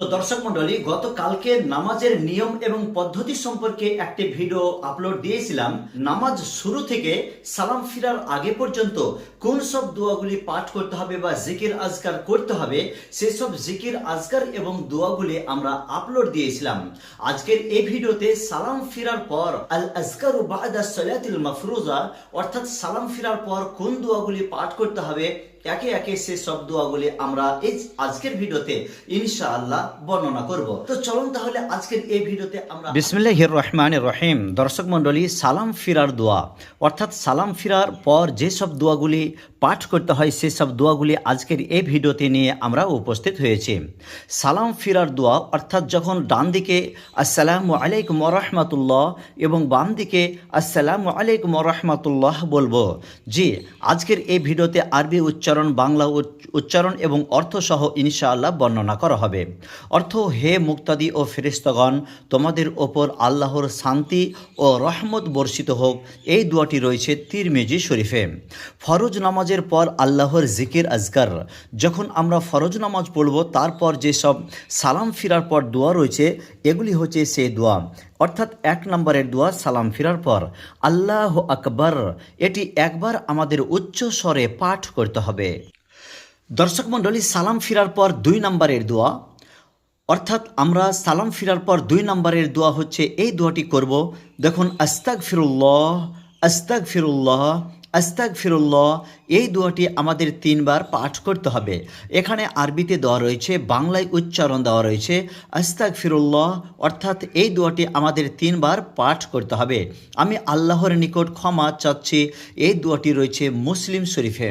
দর্শক মন্ডলী, গতকালকে নামাজের নিয়ম এবং পদ্ধতি সম্পর্কে একটি ভিডিও আপলোড দিয়েছিলাম। নামাজ শুরু থেকে সালাম ফিরার আগে পর্যন্ত কোন সব দোয়াগুলি পাঠ করতে হবে বা জিকির আজকার করতে হবে সেসব জিকির আজকার এবং দোয়াগুলি আমরা আপলোড দিয়েছিলাম। আজকের এই ভিডিওতে সালাম ফিরার পর আল আজকার ও বাদা সলাতিল মাফরুজা, অর্থাৎ সালাম ফিরার পর কোন দোয়াগুলি পাঠ করতে হবে একে একে সে সব দোয়াগুলি আমরা এই আজকের ভিডিওতে ইনশা আল্লাহ বর্ণনা করব। তো চলুন তাহলে আজকের এই ভিডিওতে আমরা বিসমিল্লাহির রহমান রহিম। দর্শক মণ্ডলী, সালাম ফিরার দোয়া। অর্থাৎ সালাম ফিরার পর যে সব দোয়াগুলি পাঠ করতে হয় সেই সব দোয়াগুলি আজকের এই ভিডিওতে নিয়ে আমরা উপস্থিত হয়েছি। সালাম ফিরার দোয়া, অর্থাৎ যখন ডান দিকে আসসালামু আলাইকুম রহমাতুল্লাহ এবং বাম দিকে আসসালামু আলাইকুম রহমাতুল্লাহ বলব, জি, আজকের এই ভিডিওতে আরবি উচ্চারণ, বাংলা উচ্চারণ এবং অর্থ সহ ইনশাআল্লাহ বর্ণনা করা হবে। অর্থ, হে মুক্তাদি ও ফেরিস্তগণ তোমাদের ওপর আল্লাহর শান্তি ও রহমত বর্ষিত হোক। এই দোয়াটি রয়েছে তিরমিজি শরীফে। ফরজ নামাজের পর আল্লাহর জিকির আজকার। যখন আমরা ফরজ নামাজ পড়ব, তারপর যেসব সালাম ফিরার পর দোয়া রয়েছে, এগুলি হচ্ছে সেই দোয়া। অর্থাৎ এক নম্বরের দোয়া, সালাম ফিরার পর। আল্লাহ আকবর, এটি একবার আমাদের উচ্চ স্বরে পাঠ করতে হবে। দর্শক মণ্ডলী, সালাম ফিরার পর দুই নম্বরের দোয়া। অর্থাৎ আমরা সালাম ফিরার পর দুই নম্বরের দোয়া হচ্ছে, এই দোয়াটি করব। দেখুন আস্তাক ফিরুল্লাহ আস্তাক ফিরুল্লাহ আস্তাক ফিরুল্লাহ এই দোয়াটি আমাদের তিনবার পাঠ করতে হবে। এখানে আরবিতে দেওয়া রয়েছে, বাংলায় উচ্চারণ দেওয়া রয়েছে আস্তাক ফিরুল্লাহ অর্থাৎ এই দোয়াটি আমাদের তিনবার পাঠ করতে হবে। আমি আল্লাহর নিকট ক্ষমা চাচ্ছি, এই দোয়াটি রয়েছে মুসলিম শরীফে।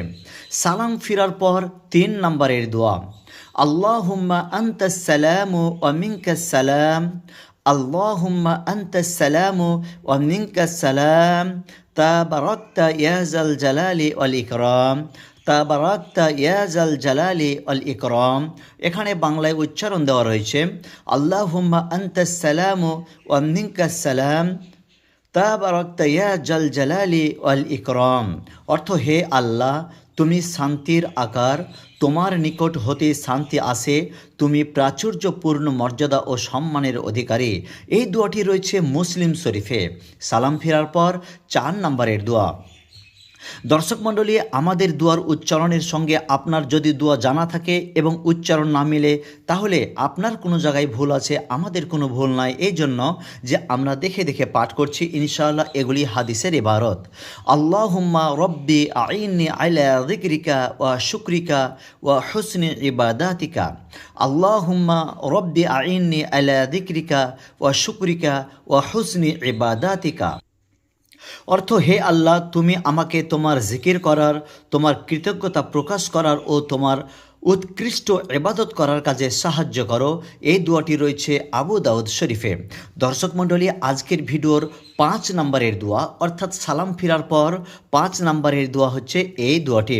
সালাম ফিরার পর তিন নম্বরের দোয়া, আল্লাহুম্মা সালাম ও অমিনকাস সালাম আল্লাহ হুম্মা আন্ত সালাম ও অমিনকাস সালাম তাবারাকতা ইয়াজাল জালালি অল ইকরম, তাবারাকতা ইয়াজাল জালালি অল ইকরম। এখানে বাংলায় উচ্চারণ দেওয়া রয়েছে আল্লাহ হুম্মা আন্তাসালাম ওয়ামনিকাসালাম তাবারাকতা ইয়াজাল জালালি অল ইকরম। অর্থ হে আল্লাহ তুমি শান্তির আকার, তোমার নিকট হতে শান্তি আসে তুমি প্রাচুর্যপূর্ণ মর্যাদা ও সম্মানের অধিকারী। এই দোয়াটি রয়েছে মুসলিম শরীফে। সালাম ফেরার পর চার নম্বরের দোয়া। দর্শক মণ্ডলী, আমাদের দুয়ার উচ্চারণের সঙ্গে আপনার যদি দোয়া জানা থাকে এবং উচ্চারণ না মিলে, তাহলে আপনার কোনো জায়গায় ভুল আছে, আমাদের কোনো ভুল নাই। এই জন্য যে আমরা দেখে দেখে পাঠ করছি, ইনশাআল্লাহ এগুলি হাদিসের ইবারত। আল্লাহুম্মা রব্বি আইনি আলা যিকরিকা ওয়া শুকরিকা ওয়া হুসনি ইবাদাতিকা। আল্লাহুম্মা রব্বি আইনি আলা যিকরিকা ওয়া শুকরিকা ওয়া হুসনি ইবাদাতিকা। অর্থ, হে আল্লাহ, তুমি আমাকে তোমার জিকির করার, তোমার কৃতজ্ঞতা প্রকাশ করার ও তোমার উৎকৃষ্ট এবাদত করার কাজে সাহায্য করো। এই দোয়াটি রয়েছে আবু দাউদ শরীফে। দর্শক মণ্ডলী, আজকের ভিডিওর পাঁচ নম্বরের দোয়া, অর্থাৎ সালাম ফিরার পর পাঁচ নম্বরের দোয়া হচ্ছে এই দোয়াটি।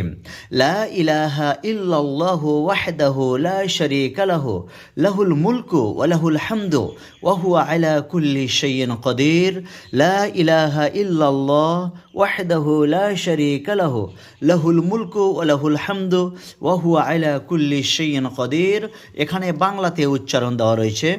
লা ইলাহা লা লাহুল মুলকু ওয়া লাহুল কুল্লি শাইইন কাদির। লা ইলাহা ইল্লাল্লাহ লা লাহুল কুল্লি এখানে বাংলাতে উচ্চারণ দেওয়া রয়েছে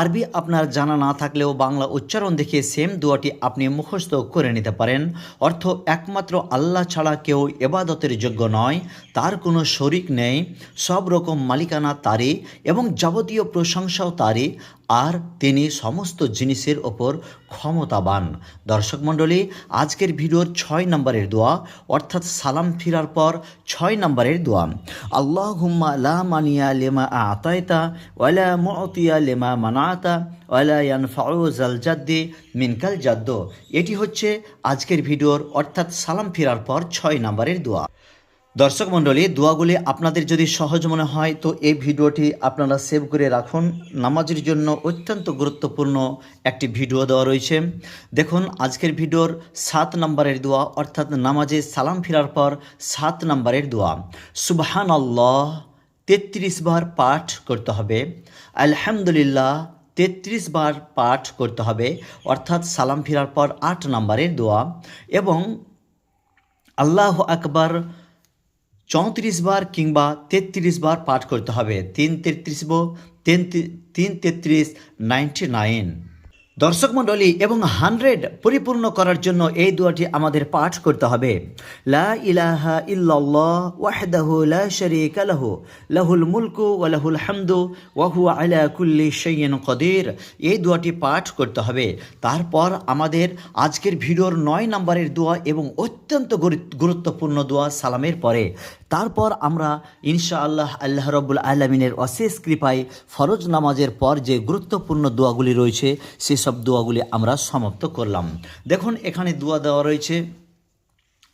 আরবি আপনার জানা না থাকলেও বাংলা উচ্চারণ দেখে সেম দোয়াটি আপনি মুখস্থ করে নিতে পারেন। অর্থ, একমাত্র আল্লাহ ছাড়া কেউ এবাদতের যোগ্য নয়, তার কোনো শরিক নেই, সব রকম মালিকানা তারই এবং যাবতীয় প্রশংসাও তারই। আর তিনি সমস্ত জিনিসের ওপর ক্ষমতাবান। দর্শক মণ্ডলী, আজকের ভিডিওর ছয় নম্বরের দোয়া, অর্থাৎ সালাম ফিরার পর ছয় নম্বরের দোয়া। আল্লাহ হুম্মা লা মানিয়া লেমা আতায়তা ওয়ালা মুতিয়া লেমা মানাতা ওয়ালা ইয়ানফাউজাল জাদ্দি মিনকাল জাদ্দ। এটি হচ্ছে আজকের ভিডিওর, অর্থাৎ সালাম ফিরার পর ছয় নম্বরের দোয়া। দর্শক মণ্ডলী, দোয়াগুলি আপনাদের যদি সহজ মনে হয়, তো এই ভিডিওটি আপনারা সেভ করে রাখুন। নামাজের জন্য অত্যন্ত গুরুত্বপূর্ণ একটি ভিডিও দেওয়া রয়েছে। দেখুন, আজকের ভিডিওর সাত নম্বরের দোয়া, অর্থাৎ নামাজে সালাম ফেরার পর সাত নম্বরের দোয়া। সুবহান আল্লাহ তেত্রিশ বার পাঠ করতে হবে। আলহামদুলিল্লাহ, তেত্রিশ বার পাঠ করতে হবে, অর্থাৎ সালাম ফেরার পর আট নম্বরের দোয়া। এবং আল্লাহ আকবার চৌত্রিশ বার কিংবা তেত্রিশ বার পাঠ করতে হবে। তিন তেত্রিশ বো তিন তিন তেত্রিশ, নাইনটি নাইন। দর্শক মণ্ডলী, এবং হান্ড্রেড পরিপূর্ণ করার জন্য এই দোয়াটি আমাদের পাঠ করতে হবে। লা ইলাহা ওয়াহদাহু লা শারীকা লাহু, লাহুল মুলকু ওয়া লাহুল হামদু, ওয়া হুয়া আলা কুল্লি শাইইন কদির। এই দোয়াটি পাঠ করতে হবে। তারপর আমাদের আজকের ভিডিওর নয় নম্বরের দোয়া এবং অত্যন্ত গুরু- গুরুত্বপূর্ণ দোয়া সালামের পরে। তারপর আমরা ইনশাআল্লাহ আল্লাহ আল্লাহ রব্বুল আলমিনের অশেষ কৃপায় ফরজ নামাজের পর যে গুরুত্বপূর্ণ দোয়াগুলি রয়েছে সেসব দোয়াগুলি আমরা সমাপ্ত করলাম। দেখুন এখানে দোয়া দেওয়া রয়েছে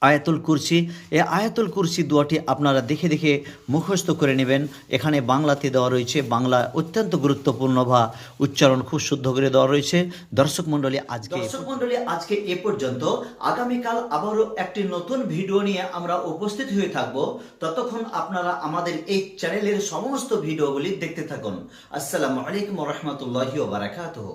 আয়াতুল কুরসি। এই আয়াতুল কুরসি দোয়াটি আপনারা দেখে দেখে মুখস্থ করে নেবেন। এখানে বাংলাতে দেওয়া রয়েছে বাংলা অত্যন্ত গুরুত্বপূর্ণ বা উচ্চারণ খুব শুদ্ধ করে দেওয়া রয়েছে। দর্শক মণ্ডলী আজকে দর্শক মণ্ডলী আজকে এ পর্যন্ত। আগামীকাল আবারও একটি নতুন ভিডিও নিয়ে আমরা উপস্থিত হয়ে থাকব। ততক্ষণ আপনারা আমাদের এই চ্যানেলের সমস্ত ভিডিওগুলি দেখতে থাকুন। আসসালামু আলাইকুম রহমতুল্লাহি বারাকাতুহ।